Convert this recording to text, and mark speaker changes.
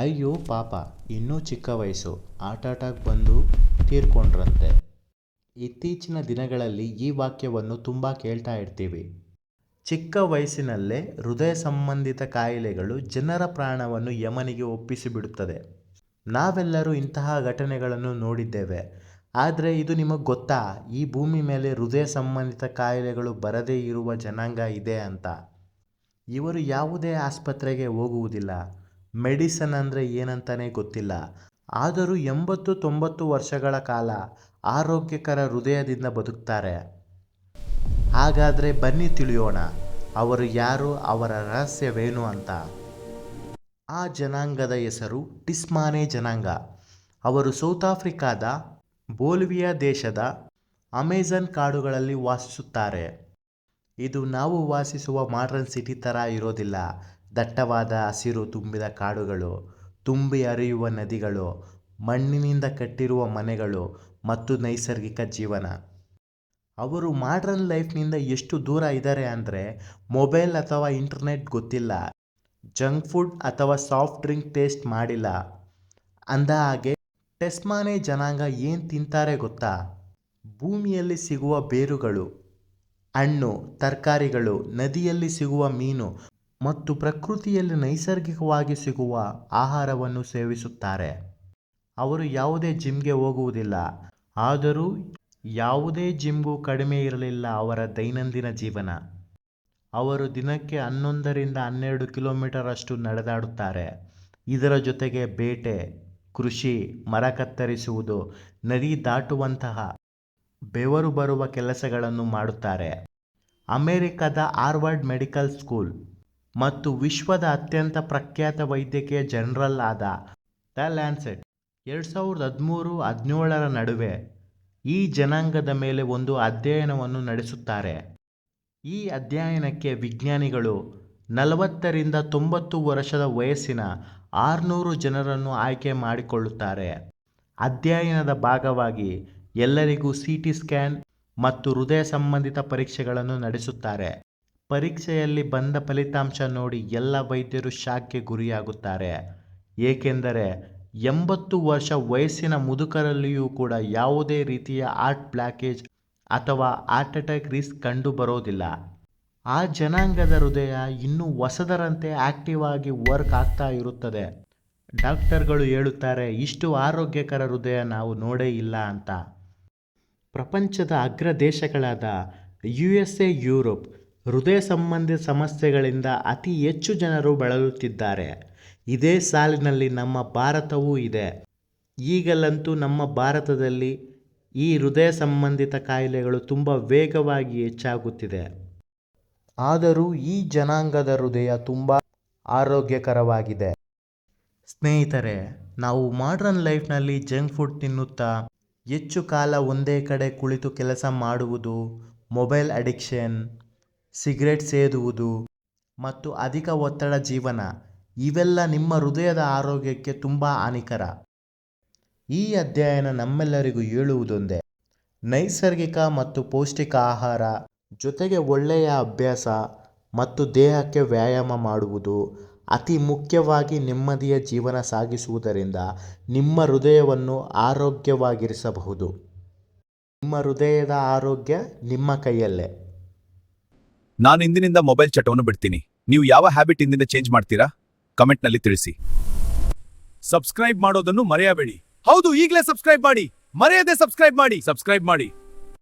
Speaker 1: ಅಯ್ಯೋ ಪಾಪ, ಇನ್ನೂ ಚಿಕ್ಕ ವಯಸ್ಸು. ಆಟಾಟಾಗಿ ಬಂದು ತೀರ್ಕೊಂಡ್ರಂತೆ. ಇತ್ತೀಚಿನ ದಿನಗಳಲ್ಲಿ ಈ ವಾಕ್ಯವನ್ನು ತುಂಬ ಕೇಳ್ತಾ ಇರ್ತೀವಿ. ಚಿಕ್ಕ ವಯಸ್ಸಿನಲ್ಲೇ ಹೃದಯ ಸಂಬಂಧಿತ ಕಾಯಿಲೆಗಳು ಜನರ ಪ್ರಾಣವನ್ನು ಯಮನಿಗೆ ಒಪ್ಪಿಸಿಬಿಡುತ್ತದೆ. ನಾವೆಲ್ಲರೂ ಇಂತಹ ಘಟನೆಗಳನ್ನು ನೋಡಿದ್ದೇವೆ. ಆದರೆ ಇದು ನಿಮಗೆ ಗೊತ್ತಾ? ಈ ಭೂಮಿ ಮೇಲೆ ಹೃದಯ ಸಂಬಂಧಿತ ಕಾಯಿಲೆಗಳು ಬರದೇ ಇರುವ ಜನಾಂಗ ಇದೆ ಅಂತ. ಇವರು ಯಾವುದೇ ಆಸ್ಪತ್ರೆಗೆ ಹೋಗುವುದಿಲ್ಲ. ಮೆಡಿಸನ್ ಅಂದರೆ ಏನಂತಲೇ ಗೊತ್ತಿಲ್ಲ. ಆದರೂ ಎಂಬತ್ತು ತೊಂಬತ್ತು ವರ್ಷಗಳ ಕಾಲ ಆರೋಗ್ಯಕರ ಹೃದಯದಿಂದ ಬದುಕ್ತಾರೆ. ಹಾಗಾದರೆ ಬನ್ನಿ ತಿಳಿಯೋಣ, ಅವರು ಯಾರು, ಅವರ ರಹಸ್ಯವೇನು ಅಂತ. ಆ ಜನಾಂಗದ ಹೆಸರು ಟಿಸ್ಮಾನೆ ಜನಾಂಗ. ಅವರು ಸೌತ್ ಆಫ್ರಿಕಾದ ಬೋಲ್ವಿಯಾ ದೇಶದ ಅಮೆಜಾನ್ ಕಾಡುಗಳಲ್ಲಿ ವಾಸಿಸುತ್ತಾರೆ. ಇದು ನಾವು ವಾಸಿಸುವ ಮಾಡ್ರನ್ ಸಿಟಿ ಥರ ಇರೋದಿಲ್ಲ. ದಟ್ಟವಾದ ಹಸಿರು ತುಂಬಿದ ಕಾಡುಗಳು, ತುಂಬಿ ಹರಿಯುವ ನದಿಗಳು, ಮಣ್ಣಿನಿಂದ ಕಟ್ಟಿರುವ ಮನೆಗಳು ಮತ್ತು ನೈಸರ್ಗಿಕ ಜೀವನ. ಅವರು ಮಾಡ್ರನ್ ಲೈಫ್ನಿಂದ ಎಷ್ಟು ದೂರ ಇದ್ದಾರೆ ಅಂದರೆ ಮೊಬೈಲ್ ಅಥವಾ ಇಂಟರ್ನೆಟ್ ಗೊತ್ತಿಲ್ಲ, ಜಂಕ್ ಫುಡ್ ಅಥವಾ ಸಾಫ್ಟ್ ಡ್ರಿಂಕ್ ಟೇಸ್ಟ್ ಮಾಡಿಲ್ಲ. ಅಂದ ಹಾಗೆ ಟೆಸ್ಮಾನೆ ಜನಾಂಗ ಏನು ತಿಂತಾರೆ ಗೊತ್ತಾ? ಭೂಮಿಯಲ್ಲಿ ಸಿಗುವ ಬೇರುಗಳು, ಹಣ್ಣು, ತರಕಾರಿಗಳು, ನದಿಯಲ್ಲಿ ಸಿಗುವ ಮೀನು ಮತ್ತು ಪ್ರಕೃತಿಯಲ್ಲಿ ನೈಸರ್ಗಿಕವಾಗಿ ಸಿಗುವ ಆಹಾರವನ್ನು ಸೇವಿಸುತ್ತಾರೆ. ಅವರು ಯಾವುದೇ ಜಿಮ್ಗೆ ಹೋಗುವುದಿಲ್ಲ. ಆದರೂ ಯಾವುದೇ ಜಿಮ್ಗೂ ಕಡಿಮೆ ಇರಲಿಲ್ಲ ಅವರ ದೈನಂದಿನ ಜೀವನ. ಅವರು ದಿನಕ್ಕೆ ಹನ್ನೊಂದರಿಂದ ಹನ್ನೆರಡು ಕಿಲೋಮೀಟರ್ ಅಷ್ಟು ನಡೆದಾಡುತ್ತಾರೆ. ಇದರ ಜೊತೆಗೆ ಬೇಟೆ, ಕೃಷಿ, ಮರ ಕತ್ತರಿಸುವುದು, ನದಿ ದಾಟುವಂತಹ ಬೆವರು ಬರುವ ಕೆಲಸಗಳನ್ನು ಮಾಡುತ್ತಾರೆ. ಅಮೆರಿಕದ ಹಾರ್ವರ್ಡ್ ಮೆಡಿಕಲ್ ಸ್ಕೂಲ್ ಮತ್ತು ವಿಶ್ವದ ಅತ್ಯಂತ ಪ್ರಖ್ಯಾತ ವೈದ್ಯಕೀಯ ಜನರಲ್ ಆದ ದ ಲ್ಯಾನ್ಸೆಟ್. ಎರಡು ಸಾವಿರದ ಹದಿಮೂರು, ಹದಿನೇಳರ ನಡುವೆ ಈ ಜನಾಂಗದ ಮೇಲೆ ಒಂದು ಅಧ್ಯಯನವನ್ನು ನಡೆಸುತ್ತಾರೆ. ಈ ಅಧ್ಯಯನಕ್ಕೆ ವಿಜ್ಞಾನಿಗಳು ನಲವತ್ತರಿಂದ ತೊಂಬತ್ತು ವರ್ಷದ ವಯಸ್ಸಿನ ಆರುನೂರು ಜನರನ್ನು ಆಯ್ಕೆ ಮಾಡಿಕೊಳ್ಳುತ್ತಾರೆ. ಅಧ್ಯಯನದ ಭಾಗವಾಗಿ ಎಲ್ಲರಿಗೂ ಸಿ ಟಿ ಸ್ಕ್ಯಾನ್ ಮತ್ತು ಹೃದಯ ಸಂಬಂಧಿತ ಪರೀಕ್ಷೆಗಳನ್ನು ನಡೆಸುತ್ತಾರೆ. ಪರೀಕ್ಷೆಯಲ್ಲಿ ಬಂದ ಫಲಿತಾಂಶ ನೋಡಿ ಎಲ್ಲ ವೈದ್ಯರು ಶಾಕ್ಗೆ ಗುರಿಯಾಗುತ್ತಾರೆ. ಏಕೆಂದರೆ ಎಂಬತ್ತು ವರ್ಷ ವಯಸ್ಸಿನ ಮುದುಕರಲ್ಲಿಯೂ ಕೂಡ ಯಾವುದೇ ರೀತಿಯ ಹಾರ್ಟ್ ಬ್ಲಾಕೇಜ್ ಅಥವಾ ಹಾರ್ಟ್ ಅಟ್ಯಾಕ್ ರಿಸ್ಕ್ ಕಂಡು ಬರೋದಿಲ್ಲ. ಆ ಜನಾಂಗದ ಹೃದಯ ಇನ್ನೂ ಹೊಸದರಂತೆ ಆಕ್ಟಿವ್ ಆಗಿ ವರ್ಕ್ ಆಗ್ತಾ ಇರುತ್ತದೆ. ಡಾಕ್ಟರ್ಗಳು ಹೇಳುತ್ತಾರೆ, ಇಷ್ಟು ಆರೋಗ್ಯಕರ ಹೃದಯ ನಾವು ನೋಡೇ ಇಲ್ಲ ಅಂತ. ಪ್ರಪಂಚದ ಅಗ್ರ ದೇಶಗಳಾದ ಯು ಎಸ್ ಎ, ಯುರೋಪ್ ಹೃದಯ ಸಂಬಂಧಿ ಸಮಸ್ಯೆಗಳಿಂದ ಅತಿ ಹೆಚ್ಚು ಜನರು ಬಳಲುತ್ತಿದ್ದಾರೆ. ಇದೇ ಸಾಲಿನಲ್ಲಿ ನಮ್ಮ ಭಾರತವೂ ಇದೆ. ಈಗಲಂತೂ ನಮ್ಮ ಭಾರತದಲ್ಲಿ ಈ ಹೃದಯ ಸಂಬಂಧಿತ ಕಾಯಿಲೆಗಳು ತುಂಬ ವೇಗವಾಗಿ ಹೆಚ್ಚಾಗುತ್ತಿದೆ. ಆದರೂ ಈ ಜನಾಂಗದ ಹೃದಯ ತುಂಬ ಆರೋಗ್ಯಕರವಾಗಿದೆ. ಸ್ನೇಹಿತರೆ, ನಾವು ಮಾಡ್ರನ್ ಲೈಫ್ನಲ್ಲಿ ಜಂಕ್ ಫುಡ್ ತಿನ್ನುತ್ತಾ ಹೆಚ್ಚು ಕಾಲ ಒಂದೇ ಕಡೆ ಕುಳಿತು ಕೆಲಸ ಮಾಡುವುದು ಮೊಬೈಲ್ ಅಡಿಕ್ಷನ್ ಸಿಗರೆಟ್ ಸೇದುವುದು ಮತ್ತು ಅಧಿಕ ಒತ್ತಡ ಜೀವನ, ಇವೆಲ್ಲ ನಿಮ್ಮ ಹೃದಯದ ಆರೋಗ್ಯಕ್ಕೆ ತುಂಬ ಹಾನಿಕರ. ಈ ಅಧ್ಯಯನ ನಮ್ಮೆಲ್ಲರಿಗೂ ಹೇಳುವುದೊಂದೇ, ನೈಸರ್ಗಿಕ ಮತ್ತು ಪೌಷ್ಟಿಕ ಆಹಾರ ಜೊತೆಗೆ ಒಳ್ಳೆಯ ಅಭ್ಯಾಸ ಮತ್ತು ದೇಹಕ್ಕೆ ವ್ಯಾಯಾಮ ಮಾಡುವುದು ಅತಿ ಮುಖ್ಯವಾಗಿ ನೆಮ್ಮದಿಯ ಜೀವನ ಸಾಗಿಸುವುದರಿಂದ ನಿಮ್ಮ ಹೃದಯವನ್ನು ಆರೋಗ್ಯವಾಗಿರಿಸಬಹುದು. ನಿಮ್ಮ ಹೃದಯದ ಆರೋಗ್ಯ ನಿಮ್ಮ ಕೈಯಲ್ಲೇ.
Speaker 2: ನಾನು ಇಂದಿನಿಂದ ಮೊಬೈಲ್ ಚಟವನ್ನು ಬಿಡ್ತೀನಿ. ನೀವು ಯಾವ ಹ್ಯಾಬಿಟ್ ಇಂದಿನ ಚೇಂಜ್ ಮಾಡ್ತೀರಾ? ಕಮೆಂಟ್ನಲ್ಲಿ ತಿಳಿಸಿ. ಸಬ್ಸ್ಕ್ರೈಬ್ ಮಾಡೋದನ್ನು ಮರೆಯಬೇಡಿ. ಹೌದು, ಈಗಲೇ ಸಬ್ಸ್ಕ್ರೈಬ್ ಮಾಡಿ. ಮರೆಯದೆ ಸಬ್ಸ್ಕ್ರೈಬ್ ಮಾಡಿ. ಸಬ್ಸ್ಕ್ರೈಬ್ ಮಾಡಿ.